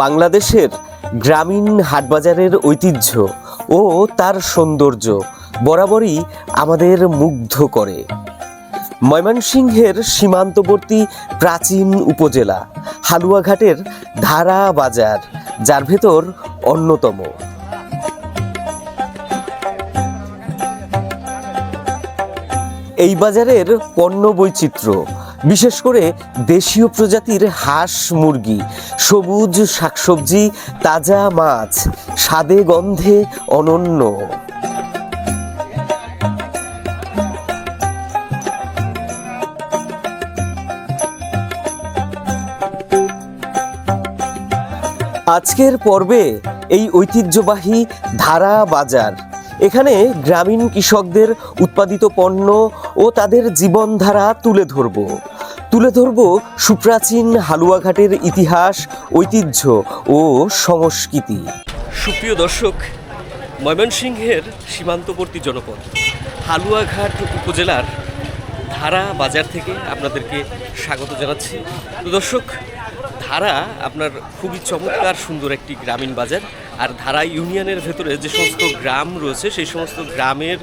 বাংলাদেশের গ্রামীণ হাটবাজারের ঐতিহ্য ও তার সৌন্দর্য বরাবরই আমাদের মুগ্ধ করে। ময়মনসিংহের সীমান্তবর্তী প্রাচীন উপজেলা হালুয়াঘাটের ধারা বাজার, যার ভেতর অন্যতম। এই বাজারের পণ্য বৈচিত্র্য বিশেষ করে দেশীয় প্রজাতির হাঁস, মুরগি, সবুজ শাকসবজি, তাজা মাছ, স্বাদে গন্ধে অনন্য। আজকের পর্বে এই ঐতিহ্যবাহী ধারা বাজার এখানে গ্রামীণ কৃষকদের উৎপাদিত পণ্য ও তাদের জীবনধারা তুলে ধরব। তুলে ধরব সুপ্রাচীন হালুয়াঘাটের ইতিহাস, ঐতিহ্য ও সংস্কৃতি। সুপ্রিয় দর্শক, ময়মনসিংহের সীমান্তবর্তী জনপদ, হালুয়াঘাট উপজেলার ধারা বাজার থেকে আপনাদেরকে স্বাগত জানাচ্ছি। তো দর্শক, ধারা আপনার খুবই চমৎকার সুন্দর একটি গ্রামীণ বাজার। আর ধারা ইউনিয়নের ভেতরে যে সমস্ত গ্রাম রয়েছে, সেই সমস্ত গ্রামের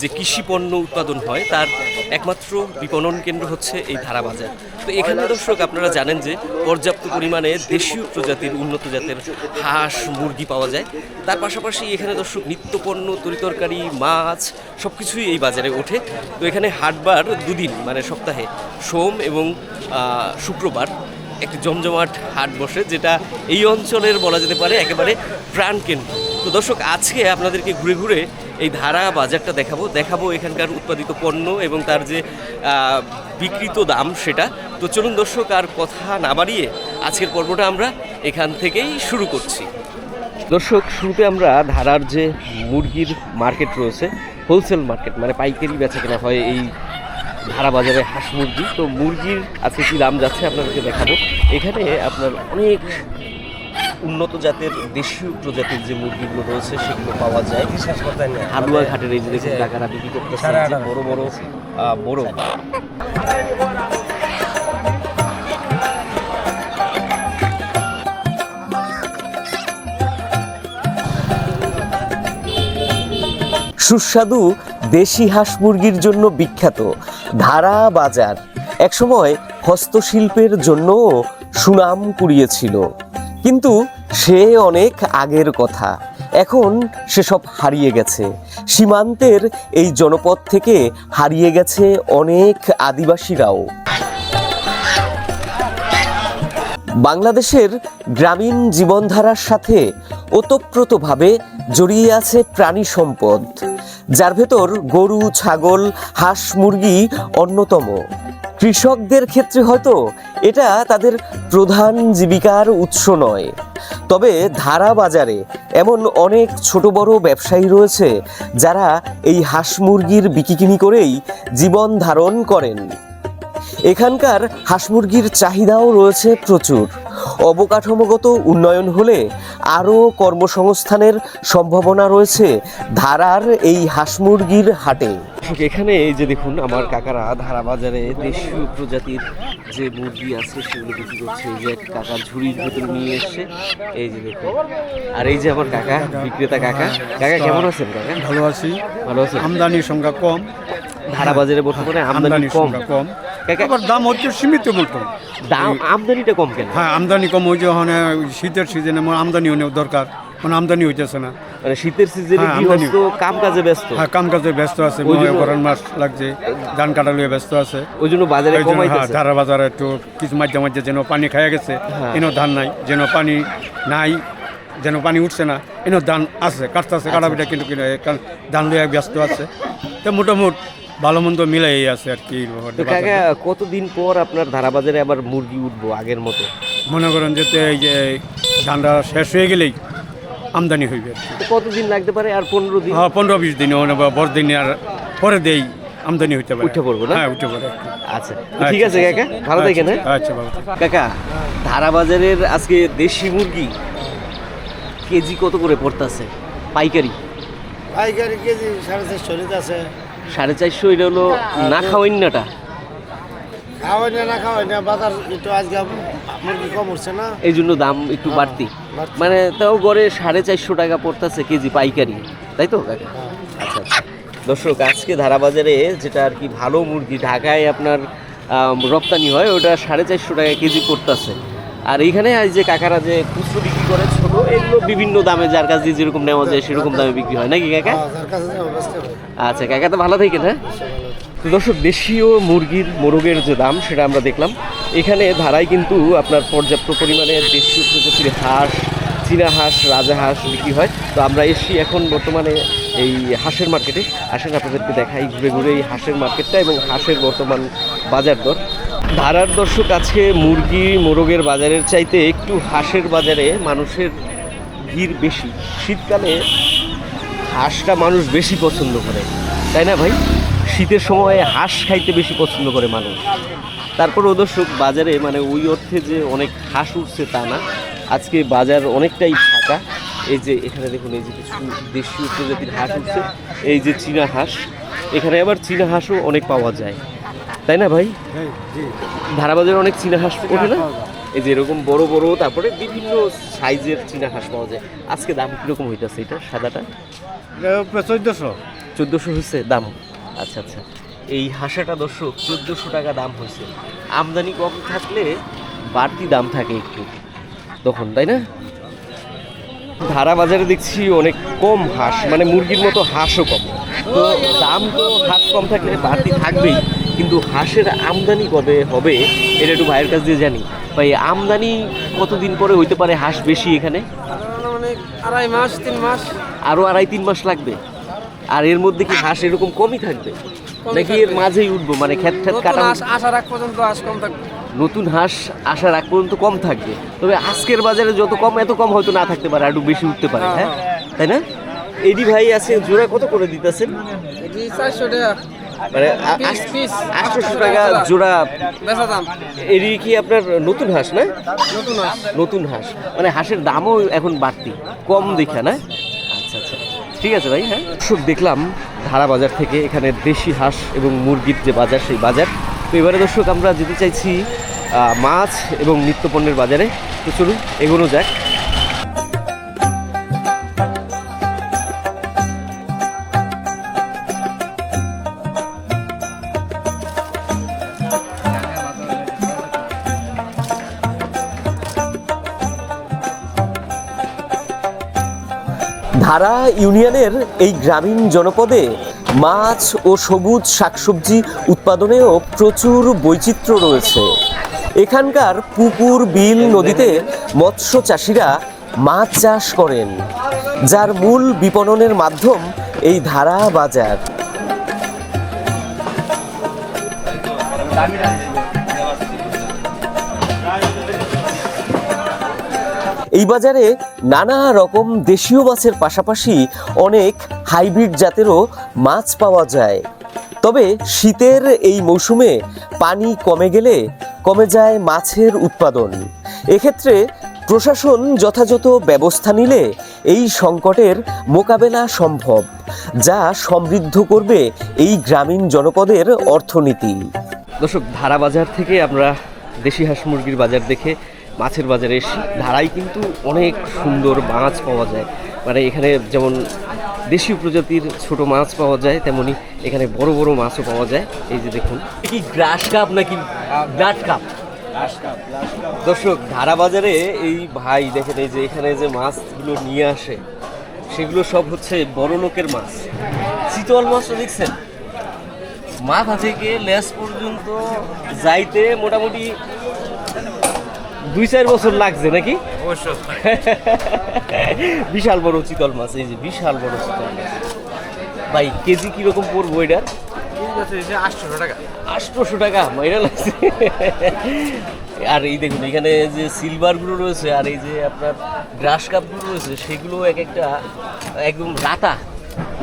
যে কৃষি পণ্য উৎপাদন হয়, তার একমাত্র বিপণন কেন্দ্র হচ্ছে এই ধারা বাজার। তো এখানে দর্শক, আপনারা জানেন যে পর্যাপ্ত পরিমাণে দেশীয় প্রজাতির, উন্নত জাতের হাঁস, মুরগি পাওয়া যায়। তার পাশাপাশি এখানে দর্শক, নিত্যপণ্য, তরিতরকারি, মাছ সব কিছুই এই বাজারে ওঠে। তো এখানে হাটবার দুদিন মানে সপ্তাহে, সোম এবং শুক্রবার একটি জমজমাট হাট বসে, যেটা এই অঞ্চলের বলা যেতে পারে একেবারে প্রাণকেন্দ্র তো দর্শক, আজকে আপনাদেরকে ঘুরে ঘুরে এই ধারা বাজারটা দেখাবো। দেখাবো এখানকার উৎপাদিত পণ্য এবং তার যে বিকৃত দাম সেটা। তো চলুন দর্শক, আর কথা না বাড়িয়ে আজকের পর্বটা আমরা এখান থেকেই শুরু করছি। দর্শক, শুরুতে আমরা ধারার যে মুরগির মার্কেট রয়েছে হোলসেল মার্কেট মানে পাইকারি বেচা কেনা হয় এই ধারা বাজারে হাঁস মুরগি। তো মুরগির আজকে কি দাম যাচ্ছে আপনাদেরকে দেখাবো। এখানে আপনার অনেক উন্নত জাতের দেশীয় প্রজাতির যে মুরগিগুলো রয়েছে সেগুলো পাওয়া যায়। হালুয়া ঘাটের এই যে দেখুন টাকারা বিক্রি করতেছে বড় বড় আহ, বড়। সুস্বাদু দেশি হাঁস মুরগির জন্য বিখ্যাত। ধারা বাজার একসময় হস্তশিল্পের জন্য সুনাম কুড়িয়েছিল। কিন্তু সে অনেক আগের কথা। এখন সেসব হারিয়ে গেছে। সীমান্তের এই জনপদ থেকে হারিয়ে গেছে অনেক আদিবাসীরাও। বাংলাদেশের গ্রামীণ জীবনধারার সাথে ওতপ্রোতভাবে জড়িয়ে আছে প্রাণী সম্পদ, যার ভেতর গরু, ছাগল, হাঁস, মুরগি অন্যতম। কৃষকদের ক্ষেত্রে হয়তো এটা তাদের প্রধান জীবিকার উৎস নয়। তবে ধারা বাজারে এমন অনেক ছোট বড় ব্যবসায়ী রয়েছে যারা এই হাঁস মুরগির বিকিকিনি করেই জীবন ধারণ করেন। এখানকার হাঁস মুরগির চাহিদাও রয়েছে প্রচুর। অবকাঠামোগত উন্নয়ন হলে আরও কর্মসংস্থানের সম্ভাবনা রয়েছে ধারার এই হাঁস মুরগির হাটে। এখানে এই যে দেখুন আমার কাকারা ধারা বাজারে দেশীয় প্রজাতির যে মুরগি আছে সেগুলো বিক্রি করছে। এই যে এক কাকা ঝুড়ির ভেতর নিয়ে এসছে এই যে দেখুন। আর এই যে আমার কাকা বিক্রেতা কাকা। কাকা কেমন আছেন কাকা? ভালো আছি। ভালো আছেন? আমদানির সংখ্যা কম। ধারা বাজারে বর্তমানে আমদানি আমদানির কম। সংখ্যা কম। আবার দাম হচ্ছে সীমিত মতো দাম আমদানিটা কম কেন? হ্যাঁ আমদানি কম হয়েছে ওখানে শীতের সিজনে আমার আমদানি অনেক দরকার মানে আমদানি হইতেছে না। মানে শীতের সিজনে হ্যাঁ, গৃহস্থ কাম কাজে ব্যস্ত? হ্যাঁ কাম কাজে ব্যস্ত আছে গরম মাস লাগছে ধান কাটা লইয়ে ব্যস্ত আছে। ওই জন্য বাজারে জন্য হ্যাঁ কমাইতেছে ধারা বাজারে একটু কিছু মাঝে মাঝে যেন পানি খাইয়া গেছে হ্যাঁ। এনো ধান নাই যেন পানি নাই যেন পানি উঠছে না এনো ধান আছে কাটতেছে আচ্ছা। কাটাবিটা কিন্তু কিনা ধান লইয়া ব্যস্ত আছে। তো মোটামুটি ভালো মন্দ মিলাই আছে আর কি কাকা কতদিন পর আপনার ধারাবাজারে আবার মুরগি উঠবো আগের মতো? মনে করেন যে এই যে ধানটা শেষ হয়ে গেলেই আমদানি হইবে কতদিন লাগতে পারে? আর পনেরো দিন? হ্যাঁ পনেরো বিশ দিন বড় দিন আর পরে দেই আমদানি হইতে পারে। উঠে পড়ব না? হ্যাঁ উঠে পড়ে। আচ্ছা ঠিক আছে কাকা ভালো থাকেন হ্যাঁ? আচ্ছা ভালো। কাকা ধারা বাজারের আজকে দেশি মুরগি কেজি কত করে পড়তাছে? পাইকারি? পাইকারি কেজি সাড়ে চারশো আছে। সাড়ে চারশো এটা হলো না খাওয়াইনাটা খাওয়াই না না খাওয়াই না বাজার একটু আজকে মুরগি কম উঠছে না? এই জন্য দাম একটু হ্যাঁ, বাড়তি। বাড়তি। মানে তাও গড়ে সাড়ে চারশো টাকা পড়তেছে কেজি পাইকারি। তাই তো কাকা? হ্যাঁ। আচ্ছা আচ্ছা। দর্শক আজকে ধারাবাজারে যেটা আর কি ভালো মুরগি ঢাকায় আপনার রপ্তানি হয় ওটা সাড়ে চারশো টাকা কেজি পড়তেছে। আর এইখানে এই যে কাকারা যে খুচরো বিক্রি করে ছোট এগুলো বিভিন্ন দামে যার কাছে যেরকম নেওয়া যায় সেরকম দামে বিক্রি হয় নাকি কাকা? হ্যাঁ। আচ্ছা কাকা তো ভালো থাকেন হ্যাঁ? তো দর্শক দেশীয় মুরগির মোরগের যে দাম সেটা আমরা দেখলাম। এখানে ধারায় কিন্তু আপনার পর্যাপ্ত পরিমাণে দেশীয় প্রজাতির হাঁস চীনা হাঁস রাজা হাঁস বিক্রি হয়। তো আমরা এসছি এখন বর্তমানে এই হাঁসের মার্কেটে। আসেন আপনাদেরকে দেখাই ঘুরে ঘুরে এই হাঁসের মার্কেটটা এবং হাঁসের বর্তমান বাজার দর। ধারার দর্শক আজকে মুরগি মোরগের বাজারের চাইতে একটু হাঁসের বাজারে মানুষের ভিড় বেশি। শীতকালে হাঁসটা মানুষ বেশি পছন্দ করে। তাই না ভাই? শীতের সময় হাঁস খাইতে বেশি পছন্দ করে মানুষ। তারপর ও দর্শক, বাজারে মানে ওই অর্থে যে অনেক হাঁস উঠছে তা না। আজকে বাজার অনেকটাই ফাঁকা। এই যে এখানে দেখুন, এই যে কিছু দেশীয় প্রজাতির হাঁস উঠছে। এই যে চীনা হাঁস। এখানে আবার চীনা হাঁসও অনেক পাওয়া যায়। তাই না ভাই? হ্যাঁ। ধারাবাজারে অনেক চীনা হাঁস ওঠে না? এই যে এরকম বড় বড় তারপরে বিভিন্ন সাইজের চীনা হাঁস পাওয়া যায়। আজকে দাম কীরকম হইতেছে এটা সাদাটা? চোদ্দশো। চোদ্দোশো হয়েছে দাম? আচ্ছা আচ্ছা। এই হাঁসাটা দর্শক চোদ্দোশো টাকা দাম হয়েছে আমদানি কম থাকলে বাড়তি দাম থাকে একটু। তখন তাই না? ধারা বাজারে দেখছি অনেক কম হাঁস মানে মুরগির মতো হাঁসও কম। তো দাম তো হাঁস কম থাকলে বাড়তি থাকবেই। কিন্তু হাঁসের আমদানি কবে হবে এটা একটু ভাইয়ের কাছ দিয়ে জানি। ভাই আমদানি কতদিন পরে হইতে পারে হাঁস বেশি এখানে? মানে আড়াই মাস তিন মাস। আরও আড়াই তিন মাস লাগবে। আর এর মধ্যে কি হাঁস এরকম কমই থাকবে? নাকি এর মাঝেই উঠবো? মানে খেত খেত কাটা আস আসার আগ পর্যন্ত আস কম থাকবে। নতুন হাঁস আসার আগ পর্যন্ত কম থাকবে। তবে আজকের বাজারে যত কম এত কম হয়তো না থাকতে পারে আর একটু বেশি উঠতে পারে হ্যাঁ। তাই না? এডি ভাই আছে জোড়া কত করে দিতেছেন? এটি চারশো টাকা। মানে আটশোশো টাকা জোড়া। এডি কি আপনার নতুন হাঁস না? নতুন আস নতুন হাঁস। মানে হাঁসের দামও এখন বাড়তি কম দেখা না? আচ্ছা আচ্ছা। ঠিক আছে ভাই হ্যাঁ। সব দেখলাম ধারা বাজার থেকে এখানে দেশি হাঁস এবং মুরগির যে বাজার সেই বাজার। তো এবারে দর্শক আমরা যেতে চাইছি মাছ এবং নিত্যপণ্যের বাজারে। তো চলুন এগোনো যাক। ধারা ইউনিয়নের এই গ্রামীণ জনপদে মাছ ও সবুজ শাকসবজি উৎপাদনেও প্রচুর বৈচিত্র্য রয়েছে। এখানকার পুকুর, বিল নদীতে মৎস্য চাষিরা মাছ চাষ করেন, যার মূল বিপণনের মাধ্যম এই ধারা বাজার। এই বাজারে নানা রকম দেশীয় মাছের পাশাপাশি অনেক হাইব্রিড জাতেরও মাছ পাওয়া যায়। তবে শীতের এই মৌসুমে পানি কমে গেলে কমে যায় মাছের উৎপাদন। এক্ষেত্রে প্রশাসন যথাযথ ব্যবস্থা নিলে এই সংকটের মোকাবেলা সম্ভব, যা সমৃদ্ধ করবে এই গ্রামীণ জনপদের অর্থনীতি। দর্শক, ধারা বাজার থেকে আমরা দেশি হাঁস মুরগির বাজার দেখে মাছের বাজারে এসি ধারায় কিন্তু অনেক সুন্দর মাছ পাওয়া যায়। মানে এখানে যেমন দেশীয় প্রজাতির ছোট মাছ পাওয়া যায় তেমনি এখানে বড় বড় মাছও পাওয়া যায়। এই যে দেখুন। কি গ্রাস কাপ নাকি ব্লাড কাপ? দর্শক ধারা বাজারে এই ভাই দেখেন এই যে এখানে যে মাছগুলো নিয়ে আসে সেগুলো সব হচ্ছে বড় লোকের মাছ। চিতল মাছটা দেখছেন? মাথা থেকে লেস পর্যন্ত যাইতে মোটামুটি দুই চার বছর লাগছে নাকি? বিশাল বড় চিতল মাছ এই যে বিশাল বড় চিতল মাছ। ভাই কেজি কীরকম পড়ব টাকা। আটশোশো টাকা মাইরা লাগছে। আর এই দেখুন এখানে যে সিলভারগুলো রয়েছে আর এই যে আপনার গ্রাস কাপগুলো রয়েছে সেগুলো এক একটা একদম রাতা।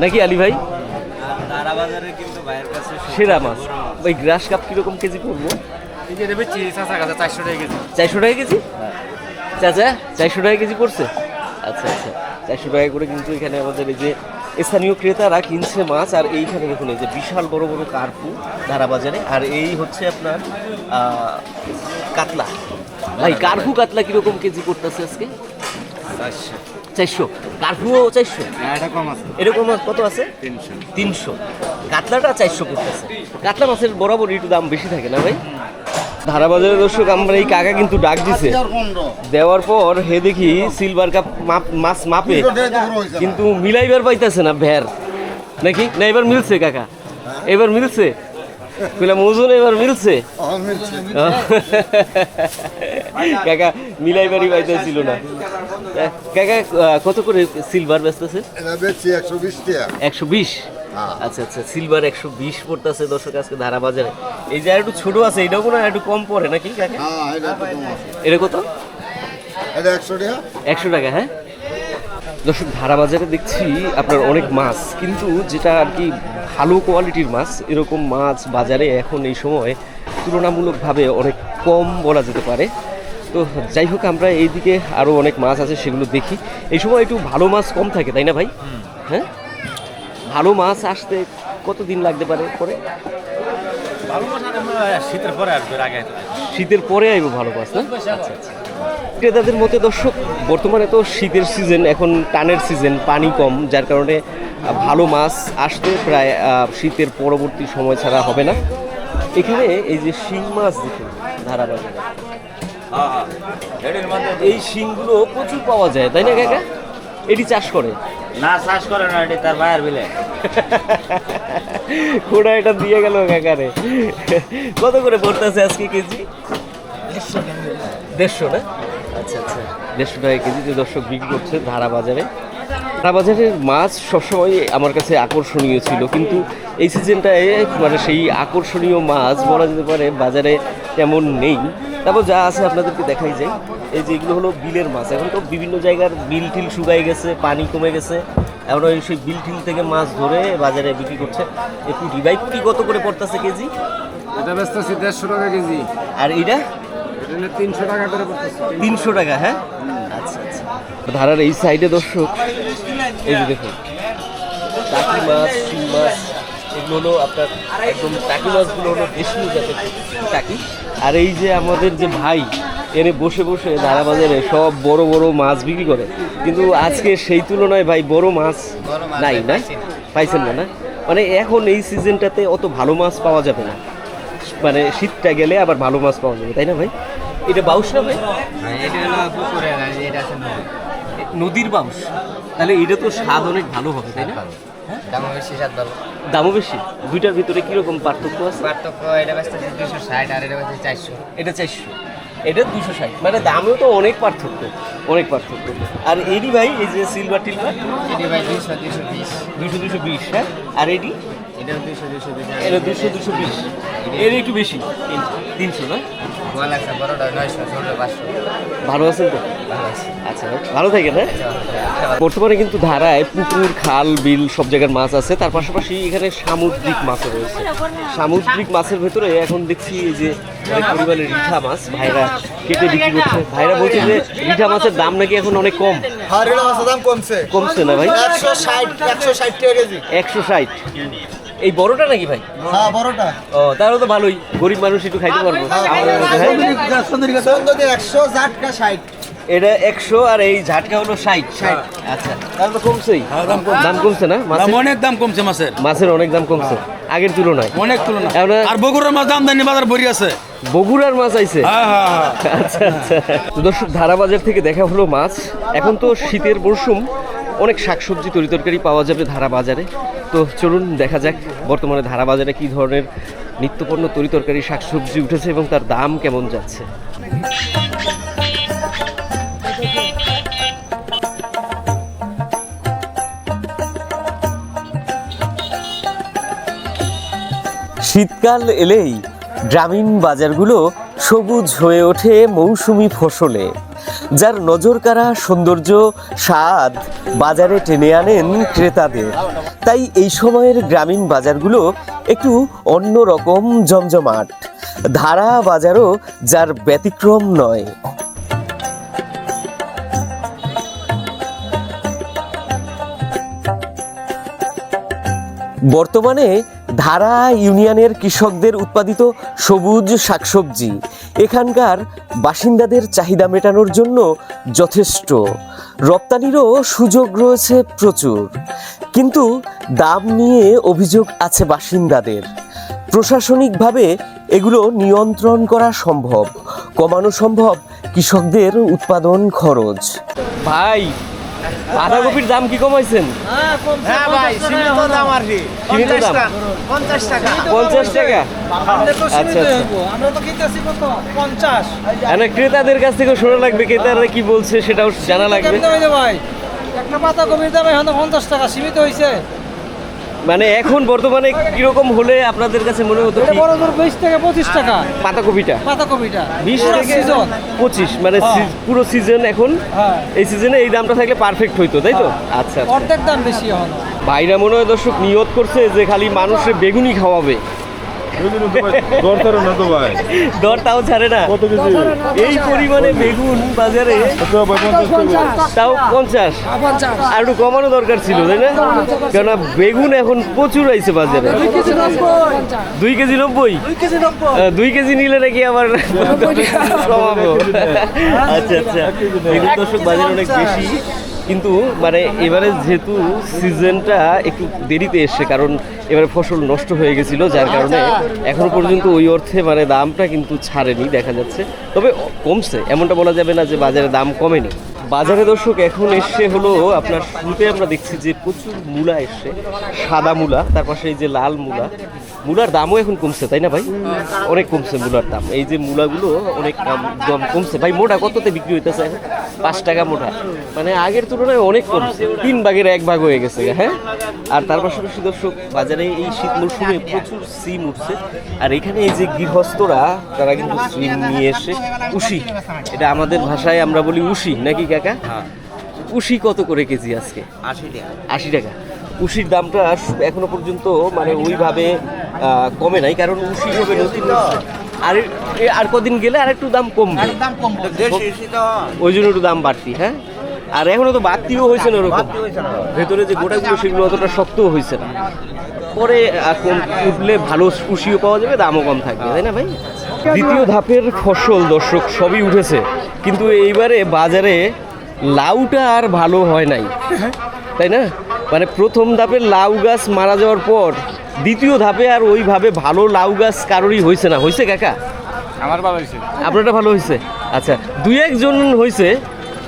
নাকি আলী ভাই? সেরা মাছ। ওই গ্রাস কাপ কীরকম কেজি পড়ব? চারশো টাকা কেজি। চারশো টাকা কেজি? চাচা চারশো টাকা কেজি পড়ছে? আচ্ছা আচ্ছা। চারশো টাকা করে কিন্তু এখানে আমাদের এই যে স্থানীয় ক্রেতারা কিনছে মাছ আর এইখানে দেখুন এই যে বিশাল বড় বড় কার্পু ধারা বাজারে আর এই হচ্ছে আপনার কাতলা। ভাই কার্পু কাতলা কীরকম কেজি করতেছে আজকে? চারশো। কার্পুও চারশো? এটা কম আছে। এরকম কত আছে? তিনশো। তিনশো। কাতলাটা চারশো করতেছে কাতলা মাছের বরাবর একটু দাম বেশি থাকে না ভাই? ধারাবাজারের দর্শক আমরা এই কাকা কিন্তু ডাক দিছে। দেওয়ার পর হে দেখি সিলভার কাপ মাপ মাছ মাপে। কিন্তু মিলাইবার পাইতেছে না ভ্যার নাকি? না এবার মিলছে কাকা। এবার মিলছে? কইলাম ওজন এবার মিলছে? কাকা মিলাইবারই পাইতেছিল না। কাকা কত করে সিলভার বেচতেছে? একশো বিশ? আচ্ছা আচ্ছা সিলভার একশো বিশ পড়তেছে দর্শক আজকে ধারা বাজারে এই যে একটু ছোট আছে এটাও কোনো একটু কম পড়ে নাকি কাকা? এটা কত? এটা একশো টাকা। একশো টাকা হ্যাঁ? দর্শক ধারা বাজারে দেখছি আপনার অনেক মাছ কিন্তু যেটা আর কি ভালো কোয়ালিটির মাছ এরকম মাছ বাজারে এখন এই সময় তুলনামূলকভাবে অনেক কম বলা যেতে পারে। তো যাই হোক আমরা এইদিকে আরও অনেক মাছ আছে সেগুলো দেখি। এই সময় একটু ভালো মাছ কম থাকে তাই না ভাই? হ্যাঁ? ভালো মাছ আসতে কতদিন লাগতে পারে পরে? শীতের পরে আসবে আগে শীতের পরে আইব ভালো মাছ না? আচ্ছা আচ্ছা ক্রেতাদের মতে দর্শক বর্তমানে তো শীতের সিজন এখন টানের সিজন পানি কম যার কারণে ভালো মাছ আসতে প্রায় শীতের পরবর্তী সময় ছাড়া হবে না। এখানে এই যে শিং মাছ দেখুন ধারাবাহিক। এই শিংগুলো প্রচুর পাওয়া যায় তাই না কাকা? এটি চাষ করে? না চাষ করে না এটি তার বাইরের বিলে। কোড়া এটা দিয়ে গেল কাকারে। কত করে পড়তেছে আজকে কেজি? দেড়শো না? আচ্ছা আচ্ছা। দেড়শো টাকা কেজিতে দর্শক বিক্রি করছে ধারা বাজারে। ধারা বাজারের মাছ সবসময় আমার কাছে আকর্ষণীয় ছিল কিন্তু এই সিজনটায় মানে সেই আকর্ষণীয় মাছ বলা যেতে পারে বাজারে তেমন নেই। তারপর যা আছে আপনাদেরকে দেখাই যায় এই যে এগুলো হলো বিলের মাছ। এখন তো বিভিন্ন জায়গার বিল টিল শুকাই গেছে পানি কমে গেছে। এখন ওই সেই বিল টিল থেকে মাছ ধরে বাজারে বিক্রি করছে। একটু রিভাইভ কি কত করে পড়তেছে কেজি? এটা ব্যস্ত আছি দেড়শো টাকা কেজি। আর এটা তিনশো টাকা করে পড়তেছে। তিনশো টাকা হ্যাঁ? আচ্ছা আচ্ছা। ধারার এই সাইডে দর্শক এই যে দেখুন। টাকি মাছ শিং মাছ এগুলো হলো আপনার একদম টাকি মাছগুলো হলো দেশীয় জাতের টাকি। আর এই যে আমাদের যে ভাই এনে বসে বসে ধারা বাজারে সব বড় বড় মাছ বিক্রি করে। কিন্তু আজকে সেই তুলনায় ভাই বড় মাছ নাই না? পাইছেন না না? মানে এখন এই সিজনটাতে অত ভালো মাছ পাওয়া যাবে না। মানে শীতটা গেলে আবার ভালো মাছ পাওয়া যাবে তাই না ভাই? এটা বাউস না ভাই? আছে নদীর বাউস তাহলে এটা তো স্বাদ অনেক ভালো হবে তাই না? দাম বেশি সাত ভালো দামও বেশি? দুইটার ভিতরে কীরকম পার্থক্য আছে? পার্থক্য এটা ব্যস্ত আছে দুশো ষাট আর এটা ব্যস্ত চারশো। এটা চারশো। এটা দুশো ষাট। মানে দামেও তো অনেক পার্থক্য অনেক পার্থক্য। আর এডি ভাই এই যে সিলভার টিলভার? এটি ভাই দুশো দুশো বিশ। দুশো দুশো বিশ হ্যাঁ? আর এডি? এটাও দুশো দুশো বিশ এটা দুশো দুশো বিশ। এর একটু বেশি। তিনশো না? গোয়াল আছে বড়টা নয়শো ষোলো পাঁচশো। ভালো আছেন তো? আচ্ছা ভালো থাকেন হ্যাঁ? বর্তমানে কিন্তু ধারায় পুকুর খাল বিল সব জায়গার মাছ আছে। তার পাশাপাশি এখানে সামুদ্রিক মাছও রয়েছে। সামুদ্রিক মাছের ভেতরে এখন দেখছি এই যে অনেক পরিমাণে রিঠা মাছ। ভাইরা কেটে বিক্রি করছে। ভাইরা বলছে যে রিঠা মাছের দাম নাকি এখন অনেক কম। এটা মাছের দাম কমছে। কমছে না ভাই? একশো ষাট একশো ষাট টাকা কেজি। একশো ষাট। এই বড়টা নাকি ভাই? হ্যাঁ বড়টা। ও তাহলে তো ভালোই। গরিব মানুষ একটু খাইতে পারব। হ্যাঁ? একশো জাটকা ষাট। এটা একশো আর এই ঝাটকা হলো ষাট। ষাট। আচ্ছা তাহলে তো কমছেই। দাম কমছে। না? মাছের? অনেক দাম কমছে মাছের। মাছের অনেক দাম কমছে। আগের তুলনায়। অনেক তুলনা এবার- আর বগুড়ার মাছ দাম দানি বাজার ভরি আছে। বগুড়ার মাছ আইছে? হ্যাঁ হ্যাঁ হ্যাঁ। আচ্ছা আচ্ছা। তো দর্শক ধারাবাজার থেকে দেখা হলো মাছ। এখন তো শীতের মরশুম। অনেক শাকসবজি তরি তরকারি পাওয়া যাবে ধারা বাজারে তো চলুন দেখা যাক বর্তমানে ধারা বাজারে কী ধরনের নিত্যপণ্য তরি তরকারি, শাকসবজি উঠেছে এবং তার দাম কেমন যাচ্ছে। শীতকাল এলেই গ্রামীণ বাজারগুলো সবুজ হয়ে ওঠে মৌসুমি ফসলে। যার নজরকাড়া সৌন্দর্য, স্বাদ বাজারে টেনে আনেন ক্রেতাদের। তাই এই সময়ের গ্রামীণ বাজারগুলো একটু অন্য রকম জমজমাট। ধারা বাজারও যার ব্যতিক্রম নয়। বর্তমানে ধারা ইউনিয়নের কৃষকদের উৎপাদিত সবুজ শাকসবজি। এখানকার বাসিন্দাদের চাহিদা মেটানোর জন্য যথেষ্ট। রপ্তানিরও সুযোগ রয়েছে প্রচুর। কিন্তু দাম নিয়ে অভিযোগ আছে বাসিন্দাদের। প্রশাসনিকভাবে এগুলো নিয়ন্ত্রণ করা সম্ভব। কমানো সম্ভব কৃষকদের উৎপাদন খরচ। ভাই বাঁধাকপির দাম কি কমাইছেন? হ্যাঁ ভাই সীমিত দাম আর কি। সীমিত দাম? পঞ্চাশ টাকা। পঞ্চাশ টাকা? আচ্ছা আচ্ছা। আমরা তো কিনতেছি কত? পঞ্চাশ। মানে ক্রেতাদের কাছ থেকে শোনা লাগবে ক্রেতারা কি বলছে সেটাও জানা লাগবে। ভাই? একটা পাতা দাম এখন পঞ্চাশ টাকা সীমিত হয়েছে মানে এখন বর্তমানে কীরকম হলে আপনাদের কাছে মনে হতো বড় বিশ থেকে পঁচিশ টাকা। পাতাকপিটা? পাতা কপিটা বিশ থেকে। পঁচিশ মানে হ্যাঁ। পুরো সিজন এখন হ্যাঁ। এই সিজনে এই দামটা থাকলে পারফেক্ট হইতো তাই তো? আচ্ছা আচ্ছা। অর্ধেক দাম বেশি হলো ভাইরা মনে হয় দর্শক নিয়ত করছে যে খালি মানুষের বেগুনি খাওয়াবে। দরকার না। তো ভাই দর তাও ছাড়ে না এই পরিমাণে বেগুন বাজারে তাও পঞ্চাশ। আর একটু কমানো দরকার ছিল তাই না? কেননা বেগুন এখন প্রচুর আইছে বাজারে। দুই কেজি নব্বই। দুই কেজি নিলে নাকি আবার কমাবো। আচ্ছা আচ্ছা। বেগুন দর্শক বাজারে অনেক বেশি। কিন্তু মানে এবারে যেহেতু সিজনটা একটু দেরিতে এসছে কারণ এবারে ফসল নষ্ট হয়ে গেছিল যার কারণে এখনও পর্যন্ত ওই অর্থে মানে দামটা কিন্তু ছাড়েনি দেখা যাচ্ছে। তবে কমছে এমনটা বলা যাবে না যে বাজারে দাম কমেনি। বাজারে দর্শক এখন এসছে হলো আপনার শুরুতে আমরা দেখছি যে প্রচুর মূলা এসছে সাদা মূলা তার পাশে এই যে লাল মূলা। মূলার দামও এখন কমছে তাই না ভাই? অনেক কমছে মূলার দাম। এই যে মূলাগুলো অনেক দাম দাম কমছে। ভাই মোটা কততে বিক্রি হইতেছে? পাঁচ টাকা মোটা। মানে আগের তুলনায় অনেক কমছে। তিন ভাগের এক ভাগ হয়ে গেছে হ্যাঁ? আর তার পাশাপাশি দর্শক বাজারে এই শীত মৌসুমে প্রচুর সিম উঠছে। আর এখানে এই যে গৃহস্থরা তারা কিন্তু সিম নিয়ে এসে উশি। এটা আমাদের ভাষায় আমরা বলি উশি নাকি কাকা? উশি কত করে কেজি আজকে? আশি টাকা। আশি টাকা। উশির দামটা এখনও পর্যন্ত মানে ওইভাবে কমে নাই কারণ উশি হবে নতুন আর আর কদিন গেলে আর একটু দাম কমবে। ওই জন্য একটু দাম বাড়তি হ্যাঁ? আর এখনও তো বাড়তিও হয়েছে না ওরকম। ভেতরে যে গোটাগুলো সেগুলো অতটা শক্তও হয়েছে না। পরে কম উঠলে ভালো কুশিও পাওয়া যাবে দামও কম থাকবে তাই না ভাই? দ্বিতীয় ধাপের ফসল দর্শক সবই উঠেছে। কিন্তু এইবারে বাজারে লাউটা আর ভালো হয় নাই। তাই না? মানে প্রথম ধাপে লাউ গাছ মারা যাওয়ার পর দ্বিতীয় ধাপে আর ওইভাবে ভালো লাউ গাছ কারোরই হয়েছে না। হয়েছে কাকা? আমার বাবা এসে আপনারটা ভালো হয়েছে আচ্ছা দুই একজন হয়েছে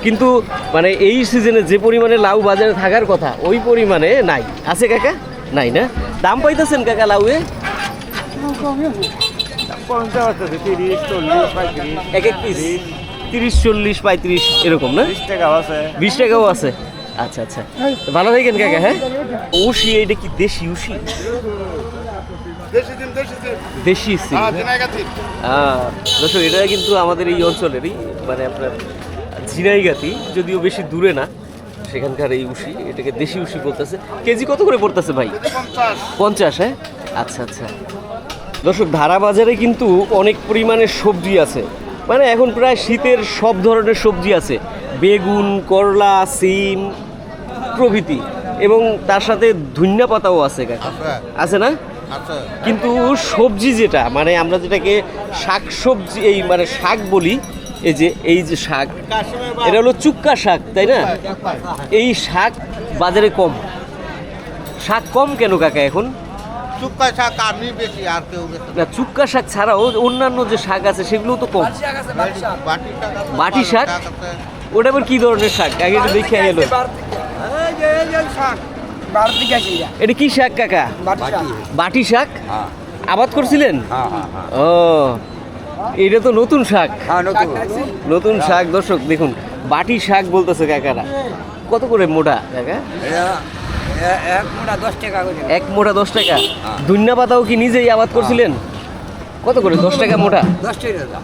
কিন্তু মানে এই সিজনে যে পরিমাণে লাউ বাজারে থাকার কথা ওই পরিমাণে নাই। আছে কাকা? নাই না? দাম পাইতেছেন কাকা লাউয়ে? এক এক পিস তিরিশ চল্লিশ পঁয়ত্রিশ এরকম না? টাকা আছে। বিশ টাকাও আছে। আচ্ছা আচ্ছা। তো ভালো থাকেন কাকা হ্যাঁ? উশি এটা কি দেশি উশি? দেশি সিম আহ, দর্শক এটা কিন্তু আমাদের এই অঞ্চলেরই মানে আপনার ঝিনাইগাতি যদিও বেশি দূরে না সেখানকার এই উশি এটাকে দেশি উশি বলতেছে। কেজি কত করে পড়তেছে ভাই? পঞ্চাশ। হ্যাঁ? আচ্ছা আচ্ছা। দর্শক ধারা বাজারে কিন্তু অনেক পরিমাণে সবজি আছে। মানে এখন প্রায় শীতের সব ধরনের সবজি আছে। বেগুন করলা সিম প্রভৃতি এবং তার সাথে ধনিয়া পাতাও আছে কাকা আছে না? আচ্ছা। কিন্তু সবজি যেটা মানে আমরা যেটাকে শাক সবজি এই মানে শাক বলি এই যে এই যে শাক এটা হলো চুক্কা শাক তাই না? এই শাক বাজারে কম। শাক কম কেন কাকা এখন? চুক্কা শাক আমি বেশি আর কেউ না চুক্কা শাক ছাড়াও অন্যান্য যে শাক আছে সেগুলো তো কম। বাটি শাক? ওটা আবার কি ধরনের শাক? আগে একটু দেখে গেল এটা কি শাক কাকা? বাটি শাক। আবাদ করছিলেন? ও এটা তো নতুন শাক। নতুন। শাক দর্শক দেখুন বাটি শাক বলতেছে কাকারা। কত করে মোটা কাকা? এক মোটা দশ টাকা করে। এক মোটা দশ টাকা? ধন্যা পাতাও কি নিজেই আবাদ করছিলেন? কত করে? দশ টাকা মোটা? দশ টাকা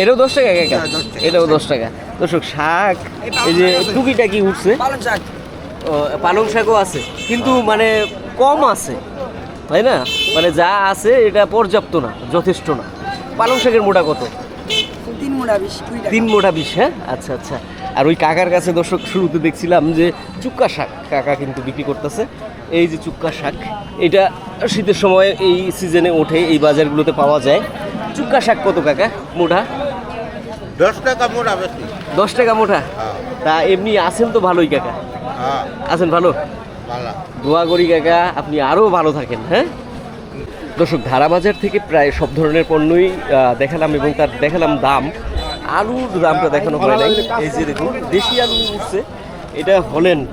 এটাও দশ টাকা কাকা? এটাও দশ টাকা। দর্শক শাক এই যে টুকিটাকি উঠছে। পালন শাক। ও, পালং শাকও আছে। কিন্তু মানে কম আছে তাই না? মানে যা আছে এটা পর্যাপ্ত না যথেষ্ট না। পালং শাকের মোটা কত? তিন মোটা বিশ তিন মোটা বিষ হ্যাঁ? আচ্ছা আচ্ছা। আর ওই কাকার কাছে দর্শক শুরুতে দেখছিলাম যে চুক্কা শাক কাকা কিন্তু বিক্রি করতেছে। এই যে চুক্কা শাক এটা শীতের সময় এই সিজনে ওঠে এই বাজারগুলোতে পাওয়া যায়। চুক্কা শাক কত কাকা? মোটা? দশ টাকা মোটা দশ টাকা মোটা? হ্যাঁ। তা এমনি আছেন তো ভালোই কাকা। হ্যাঁ আছেন ভালো? দোয়া করি কাকা আপনি আরও ভালো থাকেন হ্যাঁ? দর্শক ধারা বাজার থেকে প্রায় সব ধরনের পণ্যই দেখালাম এবং তার দেখালাম দাম। আলুর দামটা দেখানো হয় নাই। এই যে দেখুন দেশি আলু উঠছে। এটা হল্যান্ড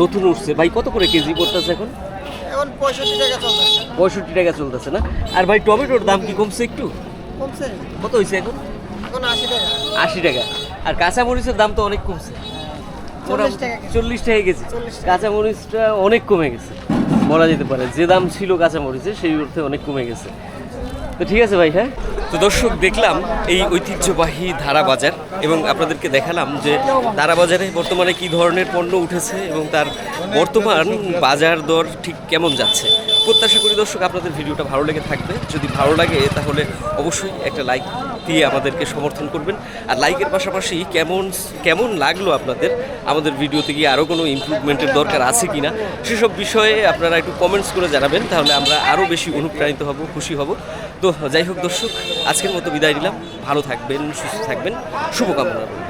নতুন উঠছে। ভাই কত করে কেজি করতেছে এখন? এখন পঁয়ষট্টি টাকা চলছে পঁয়ষট্টি টাকা চলতেছে না? আর ভাই টমেটোর দাম কি কমছে একটু? কমছে। কত হয়েছে এখন? এখন আশি টাকা। আশি টাকা। আর কাঁচামরিচের দাম তো অনেক কমছে। চল্লিশ টাকা কেজি। গেছে চল্লিশ টাকা। কাঁচা মরিচটা অনেক কমে গেছে বলা যেতে পারে যে দাম ছিল কাঁচামরিচে সেই অর্থে অনেক কমে গেছে তো ঠিক আছে ভাই হ্যাঁ তো দর্শক, দেখলাম এই ঐতিহ্যবাহী ধারা বাজার এবং আপনাদেরকে দেখালাম যে ধারা বাজারে বর্তমানে কি ধরনের পণ্য উঠেছে এবং তার বর্তমান বাজার দর ঠিক কেমন যাচ্ছে। প্রত্যাশা করি দর্শক, আপনাদের ভিডিওটা ভালো লেগে থাকবে। যদি ভালো লাগে, তাহলে অবশ্যই একটা লাইক দিয়ে আমাদেরকে সমর্থন করবেন। আর লাইকের পাশাপাশি কেমন কেমন লাগল আপনাদের? আমাদের ভিডিওতে গিয়ে আরও কোনো ইমপ্রুভমেন্টের দরকার আছে কি না সেসব বিষয়ে আপনারা একটু কমেন্টস করে জানাবেন, তাহলে আমরা আরও বেশি অনুপ্রাণিত হব, খুশি হব। তো যাই হোক দর্শক আজকের মতো বিদায় নিলাম। ভালো থাকবেন সুস্থ থাকবেন। শুভকামনা